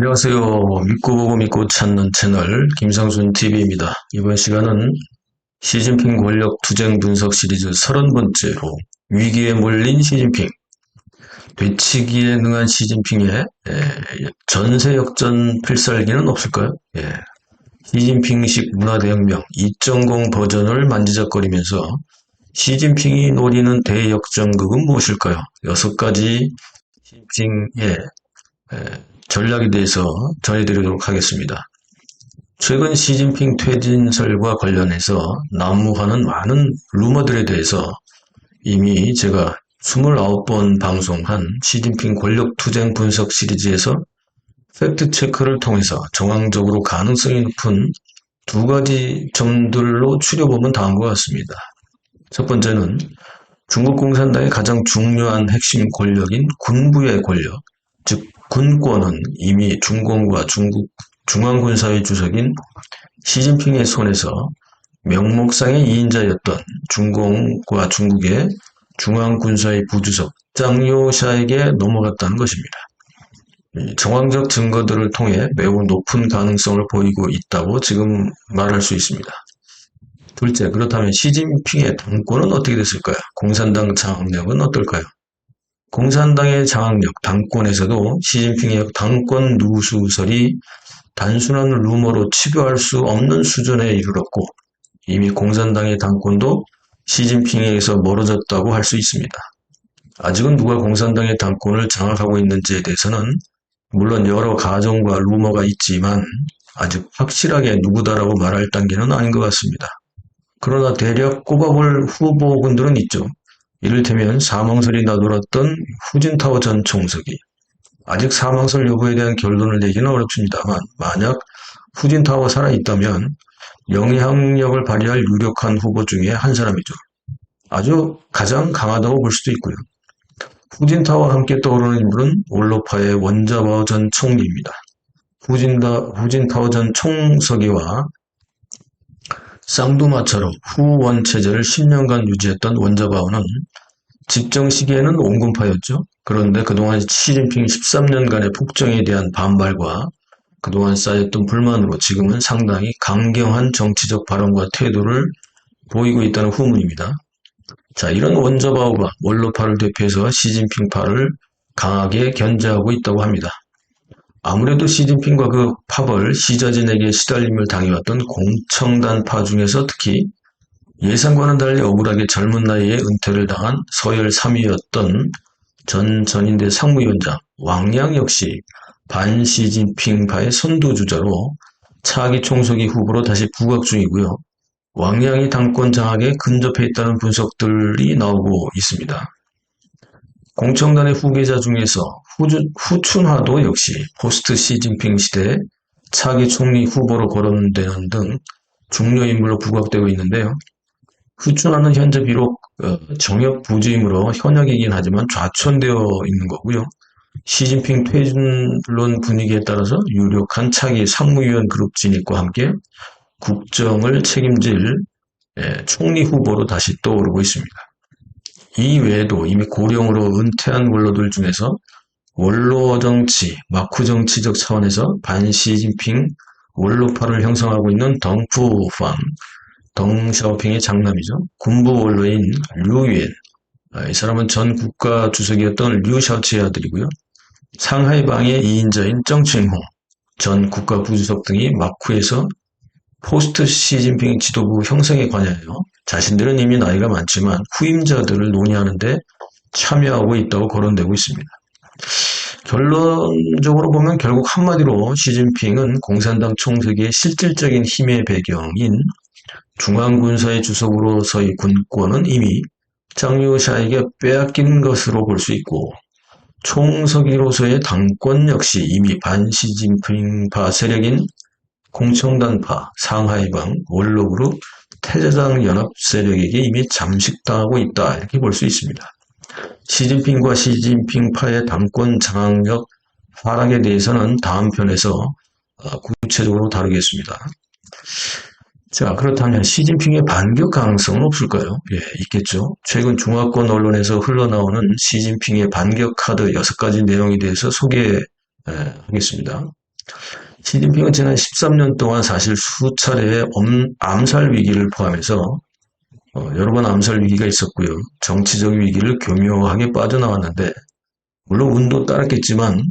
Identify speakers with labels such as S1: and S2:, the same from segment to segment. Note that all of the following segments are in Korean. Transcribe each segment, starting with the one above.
S1: 안녕하세요. 믿고 보고 믿고 찾는 채널 김상순 TV입니다. 이번 시간은 시진핑 권력 투쟁 분석 시리즈 30번째로 위기에 몰린 시진핑, 되치기에 능한 시진핑의 전세 역전 필살기는 없을까요? 예. 시진핑식 문화대혁명 2.0 버전을 만지작거리면서 시진핑이 노리는 대역전극은 무엇일까요? 여섯 가지 시진핑의 전략에 대해서 전해드리도록 하겠습니다. 최근 시진핑 퇴진설과 관련해서 난무하는 많은 루머들에 대해서 이미 제가 29번 방송한 시진핑 권력투쟁 분석 시리즈에서 팩트체크를 통해서 정황적으로 가능성이 높은 두 가지 점들로 추려보면 다음과 같습니다. 첫 번째는 중국 공산당의 가장 중요한 핵심 권력인 군부의 권력, 즉 군권은 이미 중공과 중국 중앙군사의 주석인 시진핑의 손에서 명목상의 2인자였던 중공과 중국의 중앙군사의 부주석 장요샤에게 넘어갔다는 것입니다. 정황적 증거들을 통해 매우 높은 가능성을 보이고 있다고 지금 말할 수 있습니다. 둘째, 그렇다면 시진핑의 당권은 어떻게 됐을까요? 공산당 장악력은 어떨까요? 공산당의 장악력, 당권에서도 시진핑의 당권 누수설이 단순한 루머로 치부할 수 없는 수준에 이르렀고 이미 공산당의 당권도 시진핑에게서 멀어졌다고 할 수 있습니다. 아직은 누가 공산당의 당권을 장악하고 있는지에 대해서는 물론 여러 가정과 루머가 있지만 아직 확실하게 누구다라고 말할 단계는 아닌 것 같습니다. 그러나 대략 꼽아볼 후보군들은 있죠. 이를테면 사망설이 나돌았던 후진타워 전 총석이 아직 사망설 여부에 대한 결론을 내기는 어렵습니다만 만약 후진타워 살아있다면 영향력을 발휘할 유력한 후보 중에 한 사람이죠. 아주 가장 강하다고 볼 수도 있고요. 후진타워와 함께 떠오르는 인물은 올로파의 원자바오 전 총리입니다. 후진다, 후진타워 전 총서기와 쌍두마처럼 후원 체제를 10년간 유지했던 원자바오는 집정 시기에는 온군파였죠. 그런데 그동안 시진핑 13년간의 폭정에 대한 반발과 그동안 쌓였던 불만으로 지금은 상당히 강경한 정치적 발언과 태도를 보이고 있다는 후문입니다. 자, 이런 원자바오가 원로파를 대표해서 시진핑파를 강하게 견제하고 있다고 합니다. 아무래도 시진핑과 그 파벌, 시자진에게 시달림을 당해왔던 공청단파 중에서 특히 예상과는 달리 억울하게 젊은 나이에 은퇴를 당한 서열 3위였던 전 전인대 상무위원장 왕양 역시 반시진핑파의 선두주자로 차기 총서기 후보로 다시 부각 중이고요. 왕양이 당권 장악에 근접해 있다는 분석들이 나오고 있습니다. 공청단의 후계자 중에서 후주, 후춘화도 역시 포스트 시진핑 시대 차기 총리 후보로 거론되는 등 중요 인물로 부각되고 있는데요. 후춘화는 현재 비록 어, 정역 부주임으로 현역이긴 하지만 좌천되어 있는 거고요. 시진핑 퇴진론 분위기에 따라서 유력한 차기 상무위원 그룹 진입과 함께 국정을 책임질 예, 총리 후보로 다시 떠오르고 있습니다. 이 외에도 이미 고령으로 은퇴한 원로들 중에서 원로 정치, 마쿠 정치적 차원에서 반시진핑 원로파를 형성하고 있는 덩푸팡, 덩샤오핑의 장남이죠. 군부 원로인 류윈, 아, 이 사람은 전 국가 주석이었던 류샤오치의 아들이고요. 상하이방의 2인자인 정칭홍, 전 국가 부주석 등이 마쿠에서 포스트 시진핑 지도부 형성에 관여해요. 자신들은 이미 나이가 많지만 후임자들을 논의하는데 참여하고 있다고 거론되고 있습니다. 결론적으로 보면 결국 한마디로 시진핑은 공산당 총석의 실질적인 힘의 배경인 중앙군사의 주석으로서의 군권은 이미 장유샤에게 빼앗긴 것으로 볼 수 있고 총서기로서의 당권 역시 이미 반시진핑파 세력인 공청단파, 상하이방, 원로그룹, 태자당 연합 세력에게 이미 잠식당하고 있다 이렇게 볼 수 있습니다. 시진핑과 시진핑파의 당권 장악력 하락에 대해서는 다음 편에서 어, 구체적으로 다루겠습니다. 자, 그렇다면 시진핑의 반격 가능성은 없을까요? 예, 있겠죠. 최근 중화권 언론에서 흘러나오는 시진핑의 반격 카드 6가지 내용에 대해서 소개하겠습니다. 시진핑은 지난 13년 동안 사실 수차례의 엄- 암살 위기를 포함해서 어, 여러 번 암살 위기가 있었고요. 정치적 위기를 교묘하게 빠져나왔는데 물론 운도 따랐겠지만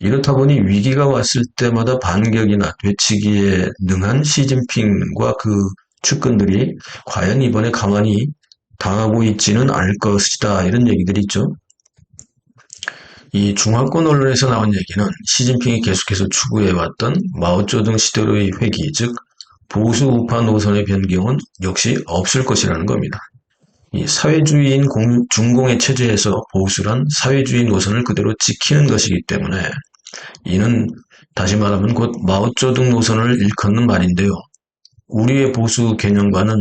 S1: 이렇다 보니 위기가 왔을 때마다 반격이나 되치기에 능한 시진핑과 그 측근들이 과연 이번에 가만히 당하고 있지는 않을 것이다 이런 얘기들이 있죠. 이 중화권 언론에서 나온 얘기는 시진핑이 계속해서 추구해왔던 마오쩌둥 시대로의 회귀, 즉 보수 우파 노선의 변경은 역시 없을 것이라는 겁니다. 이 사회주의인 공- 중공의 체제에서 보수란 사회주의 노선을 그대로 지키는 것이기 때문에 이는 다시 말하면 곧 마오쩌둥 노선을 일컫는 말인데요. 우리의 보수 개념과는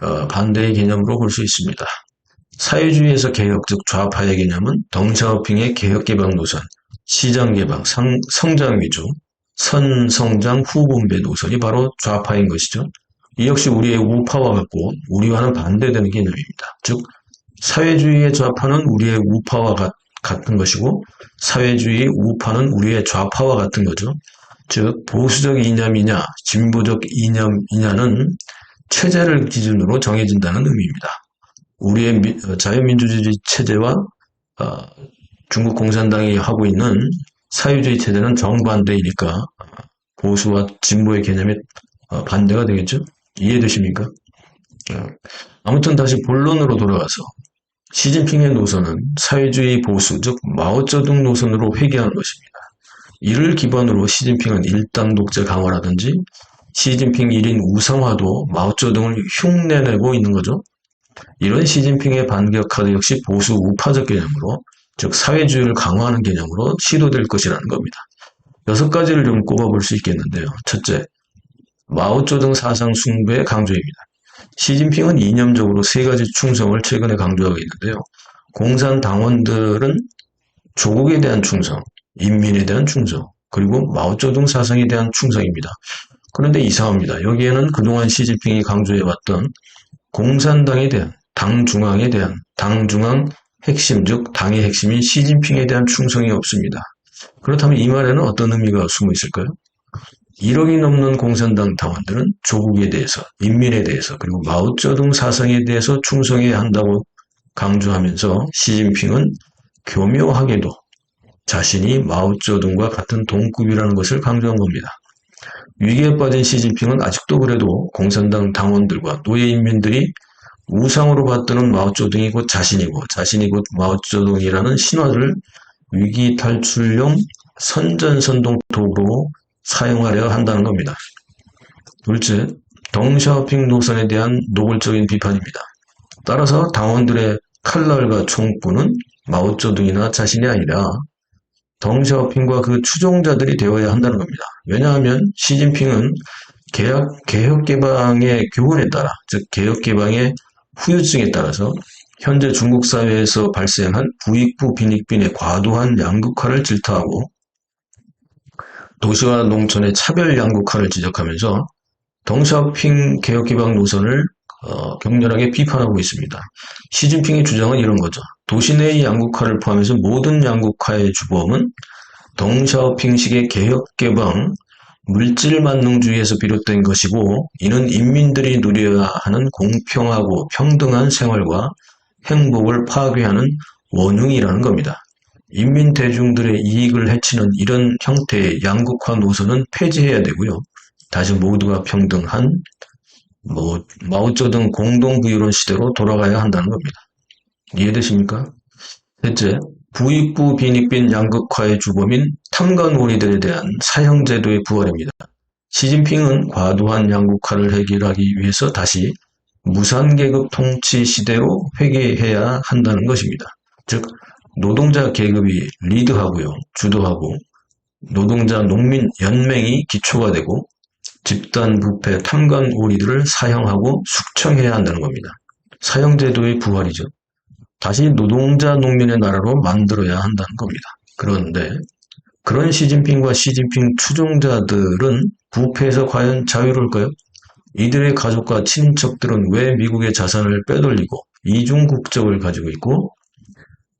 S1: 어, 반대의 개념으로 볼 수 있습니다. 사회주의에서 개혁, 즉 좌파의 개념은 덩샤오핑의 개혁개방 노선, 시장개방, 상, 성장 위주, 선성장 후분배 노선이 바로 좌파인 것이죠. 이 역시 우리의 우파와 같고 우리와는 반대되는 개념입니다. 즉 사회주의의 좌파는 우리의 우파와 같, 같은 것이고 사회주의 우파는 우리의 좌파와 같은 거죠. 즉 보수적 이념이냐 진보적 이념이냐는 체제를 기준으로 정해진다는 의미입니다. 우리의 미- 어, 자유민주주의 체제와 어, 중국 공산당이 하고 있는 사회주의 체제는 정반대이니까 어, 보수와 진보의 개념이 어, 반대가 되겠죠? 이해되십니까? 어, 아무튼 다시 본론으로 돌아가서 시진핑의 노선은 사회주의 보수, 즉 마오쩌둥 노선으로 회귀하는 것입니다. 이를 기반으로 시진핑은 일당 독재 강화라든지 시진핑 1인 우상화도 마오쩌둥을 흉내내고 있는 거죠. 이런 시진핑의 반격 카드 역시 보수 우파적 개념으로 즉 사회주의를 강화하는 개념으로 시도될 것이라는 겁니다. 여섯 가지를 좀 꼽아볼 수 있겠는데요. 첫째, 마오쩌둥 사상 숭배의 강조입니다. 시진핑은 이념적으로 세 가지 충성을 최근에 강조하고 있는데요. 공산 당원들은 조국에 대한 충성, 인민에 대한 충성, 그리고 마오쩌둥 사상에 대한 충성입니다. 그런데 이상합니다. 여기에는 그동안 시진핑이 강조해왔던 공산당에 대한, 당 중앙에 대한, 당 중앙 핵심, 즉 당의 핵심인 시진핑에 대한 충성이 없습니다. 그렇다면 이 말에는 어떤 의미가 숨어 있을까요? 1억이 넘는 공산당 당원들은 조국에 대해서, 인민에 대해서, 그리고 마오쩌둥 사상에 대해서 충성해야 한다고 강조하면서 시진핑은 교묘하게도 자신이 마오쩌둥과 같은 동급이라는 것을 강조한 겁니다. 위기에 빠진 시진핑은 아직도 그래도 공산당 당원들과 노예인민들이 우상으로 받드는 마오쩌둥이 곧 자신이고 자신이 곧 마오쩌둥이라는 신화를 위기 탈출용 선전선동 도구로 사용하려 한다는 겁니다. 둘째, 덩샤오핑 노선에 대한 노골적인 비판입니다. 따라서 당원들의 칼날과 총구는 마오쩌둥이나 자신이 아니라 덩샤오핑과 그 추종자들이 되어야 한다는 겁니다. 왜냐하면 시진핑은 개혁, 개혁 개방의 교훈에 따라, 즉 개혁 개방의 후유증에 따라서 현재 중국 사회에서 발생한 부익부 빈익빈의 과도한 양극화를 질타하고 도시와 농촌의 차별 양극화를 지적하면서 덩샤오핑 개혁 개방 노선을 어, 격렬하게 비판하고 있습니다. 시진핑의 주장은 이런 거죠. 도시 내의 양극화를 포함해서 모든 양극화의 주범은 덩샤오핑식의 개혁 개방, 물질 만능주의에서 비롯된 것이고 이는 인민들이 누려야 하는 공평하고 평등한 생활과 행복을 파괴하는 원흉이라는 겁니다. 인민 대중들의 이익을 해치는 이런 형태의 양극화 노선은 폐지해야 되고요. 다시 모두가 평등한 뭐 마오쩌둥 공동부유론 시대로 돌아가야 한다는 겁니다. 이해되십니까? 셋째, 부익부 빈익빈 양극화의 주범인 탐관오리들에 대한 사형제도의 부활입니다. 시진핑은 과도한 양극화를 해결하기 위해서 다시 무산계급 통치 시대로 회귀해야 한다는 것입니다. 즉 노동자 계급이 리드하고요, 주도하고 노동자 농민 연맹이 기초가 되고 집단 부패 탐관 오리들을 사형하고 숙청해야 한다는 겁니다. 사형제도의 부활이죠. 다시 노동자 농민의 나라로 만들어야 한다는 겁니다. 그런데 그런 시진핑과 시진핑 추종자들은 부패에서 과연 자유로울까요? 이들의 가족과 친인척들은 왜 미국의 자산을 빼돌리고 이중 국적을 가지고 있고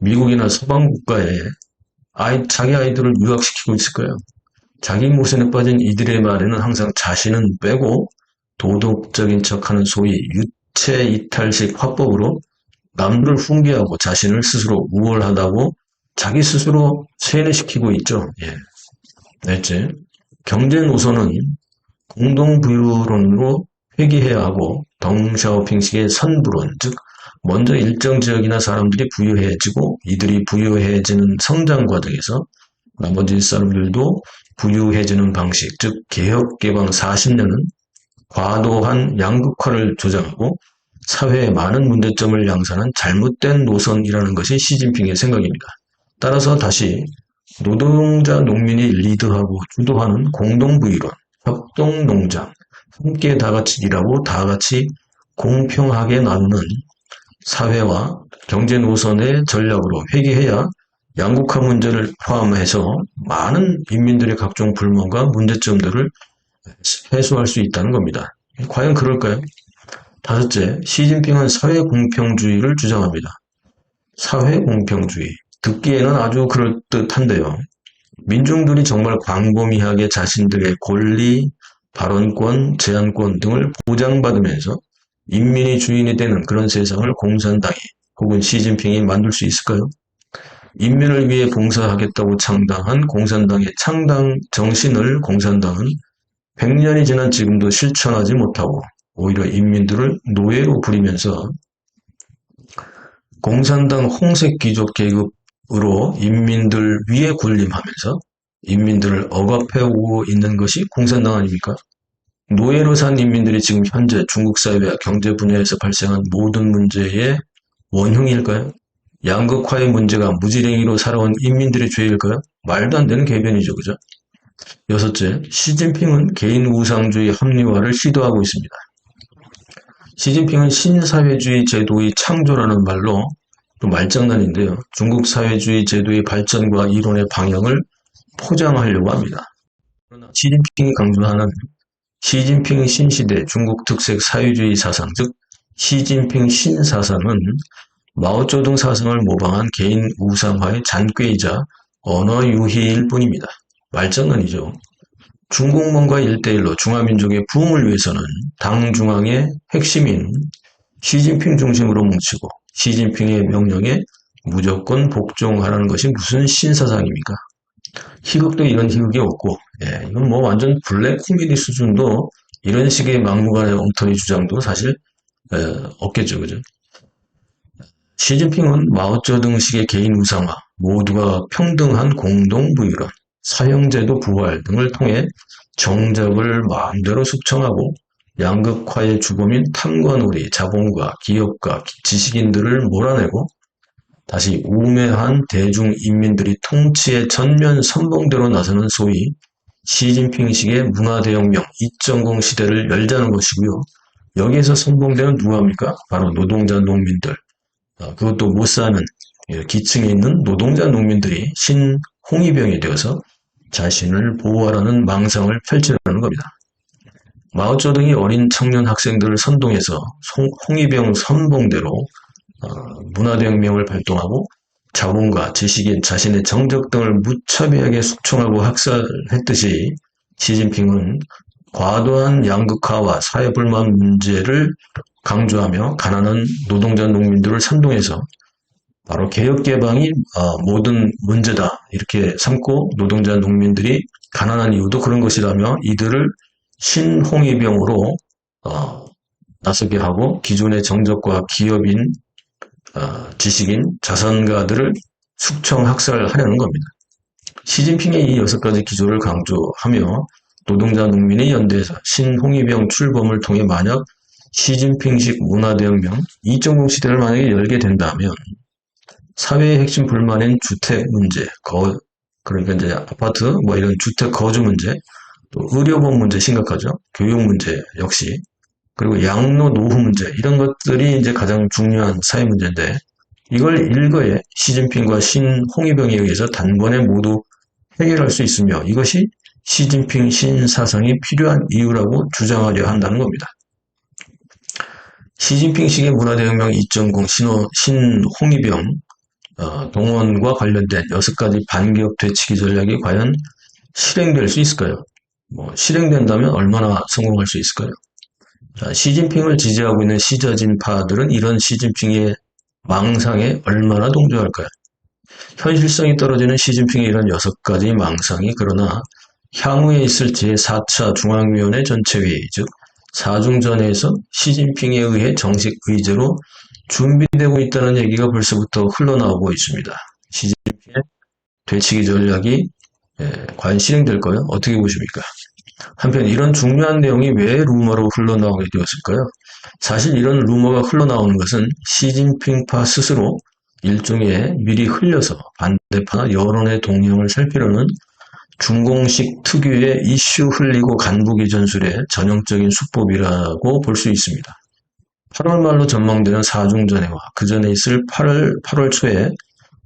S1: 미국이나 서방 국가에 아이, 자기 아이들을 유학시키고 있을까요? 자기 모순에 빠진 이들의 말에는 항상 자신은 빼고 도덕적인 척하는 소위 유체 이탈식 화법으로 남들을 훈계하고 자신을 스스로 우월하다고 자기 스스로 세뇌시키고 있죠. 예. 넷째, 경제 노선은 공동부유론으로 회귀해야 하고 덩샤오핑식의 선부론, 즉 먼저 일정 지역이나 사람들이 부유해지고 이들이 부유해지는 성장 과정에서 나머지 사람들도 부유해지는 방식, 즉 개혁 개방 40년은 과도한 양극화를 조장하고 사회의 많은 문제점을 양산한 잘못된 노선이라는 것이 시진핑의 생각입니다. 따라서 다시 노동자 농민이 리드하고 주도하는 공동부유론, 협동농장, 함께 다 같이 일하고 다 같이 공평하게 나누는 사회와 경제 노선의 전략으로 회귀해야 양극화 문제를 포함해서 많은 인민들의 각종 불만과 문제점들을 해소할 수 있다는 겁니다. 과연 그럴까요? 다섯째, 시진핑은 사회 공평주의를 주장합니다. 사회 공평주의. 듣기에는 아주 그럴듯한데요. 민중들이 정말 광범위하게 자신들의 권리, 발언권, 제한권 등을 보장받으면서 인민이 주인이 되는 그런 세상을 공산당이 혹은 시진핑이 만들 수 있을까요? 인민을 위해 봉사하겠다고 창당한 공산당의 창당 정신을 공산당은 100년이 지난 지금도 실천하지 못하고 오히려 인민들을 노예로 부리면서 공산당 홍색 귀족 계급으로 인민들 위에 군림하면서 인민들을 억압해오고 있는 것이 공산당 아닙니까? 노예로 산 인민들이 지금 현재 중국 사회와 경제 분야에서 발생한 모든 문제의 원흉일까요? 양극화의 문제가 무지랭이로 살아온 인민들의 죄일까요? 말도 안 되는 개변이죠, 그죠? 여섯째, 시진핑은 개인 우상주의 합리화를 시도하고 있습니다. 시진핑은 신사회주의 제도의 창조라는 말로 또 말장난인데요. 중국 사회주의 제도의 발전과 이론의 방향을 포장하려고 합니다. 그러나 시진핑이 강조하는 시진핑 신시대 중국 특색 사회주의 사상, 즉 시진핑 신사상은 마오쩌둥 사상을 모방한 개인 우상화의 잔꾀이자 언어 유희일 뿐입니다. 말장난이죠. 중국몽과 일대일로 중화민족의 부흥을 위해서는 당 중앙의 핵심인 시진핑 중심으로 뭉치고 시진핑의 명령에 무조건 복종하라는 것이 무슨 신사상입니까? 희극도 이런 희극이 없고 예, 이건 뭐 완전 블랙 코미디 수준도 이런 식의 막무가내 엉터리 주장도 사실 에, 없겠죠, 그죠? 시진핑은 마오쩌둥식의 개인 우상화, 모두가 평등한 공동 부유론, 사형제도 부활 등을 통해 정적을 마음대로 숙청하고 양극화의 주범인 탐관오리, 자본가, 기업가, 지식인들을 몰아내고 다시 우매한 대중인민들이 통치의 전면 선봉대로 나서는 소위 시진핑식의 문화대혁명 2.0 시대를 열자는 것이고요. 여기에서 선봉대는 누구합니까? 바로 노동자 농민들. 어, 그것도 못 사는 예, 기층에 있는 노동자 농민들이 신홍위병이 되어서 자신을 보호하라는 망상을 펼치려는 겁니다. 마오쩌둥이 어린 청년 학생들을 선동해서 홍위병 선봉대로 어, 문화대혁명을 발동하고 자본가, 지식인, 자신의 정적 등을 무차별하게 숙청하고 학살했듯이 시진핑은 과도한 양극화와 사회불만 문제를 강조하며 가난한 노동자 농민들을 선동해서 바로 개혁개방이 어, 모든 문제다 이렇게 삼고 노동자 농민들이 가난한 이유도 그런 것이라며 이들을 신홍위병으로 어, 나서게 하고 기존의 정적과 기업인 어, 지식인 자선가들을 숙청 학살하려는 겁니다. 시진핑의 이 여섯 가지 기조를 강조하며 노동자 농민의 연대에서 신홍위병 출범을 통해 만약 시진핑식 문화대혁명 2.0 시대를 만약에 열게 된다면 사회의 핵심 불만인 주택 문제, 거, 그러니까 이제 아파트, 뭐 이런 주택 거주 문제, 또 의료보험 문제 심각하죠. 교육 문제 역시 그리고 양로 노후 문제 이런 것들이 이제 가장 중요한 사회 문제인데 이걸 일거에 시진핑과 신홍위병에 의해서 단번에 모두 해결할 수 있으며 이것이 시진핑 신사상이 필요한 이유라고 주장하려 한다는 겁니다. 시진핑식의 문화대혁명 2.0 신호, 신홍위병 어, 동원과 관련된 여섯 가지 반기업 되치기 전략이 과연 실행될 수 있을까요? 뭐 실행된다면 얼마나 성공할 수 있을까요? 자, 시진핑을 지지하고 있는 시저진파들은 이런 시진핑의 망상에 얼마나 동조할까요? 현실성이 떨어지는 시진핑의 이런 여섯 가지 망상이 그러나 향후에 있을 제4차 중앙위원회 전체회의, 즉 사중전에서 시진핑에 의해 정식 의제로 준비되고 있다는 얘기가 벌써부터 흘러나오고 있습니다. 시진핑의 되치기 전략이 예, 과연 실행될까요? 어떻게 보십니까? 한편 이런 중요한 내용이 왜 루머로 흘러나오게 되었을까요? 사실 이런 루머가 흘러나오는 것은 시진핑파 스스로 일종의 미리 흘려서 반대파나 여론의 동향을 살피려는 중공식 특유의 이슈 흘리고 간부기 전술의 전형적인 수법이라고 볼 수 있습니다. 8월 말로 전망되는 사중전회와 그 전에 있을 8월, 8월 초에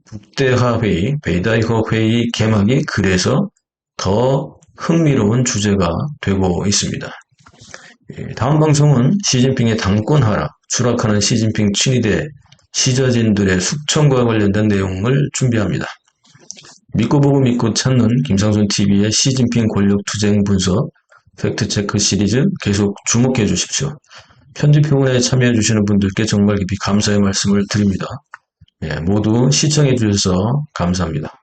S1: 북대하 회의, 베이다이허 회의 개막이 그래서 더 흥미로운 주제가 되고 있습니다. 예, 다음 방송은 시진핑의 당권 하락, 추락하는 시진핑 친위대 시저진들의 숙청과 관련된 내용을 준비합니다. 믿고 보고 믿고 찾는 김상순 TV의 시진핑 권력 투쟁 분석 팩트체크 시리즈 계속 주목해 주십시오. 편집 후원에 참여해 주시는 분들께 정말 깊이 감사의 말씀을 드립니다. 예, 모두 시청해 주셔서 감사합니다.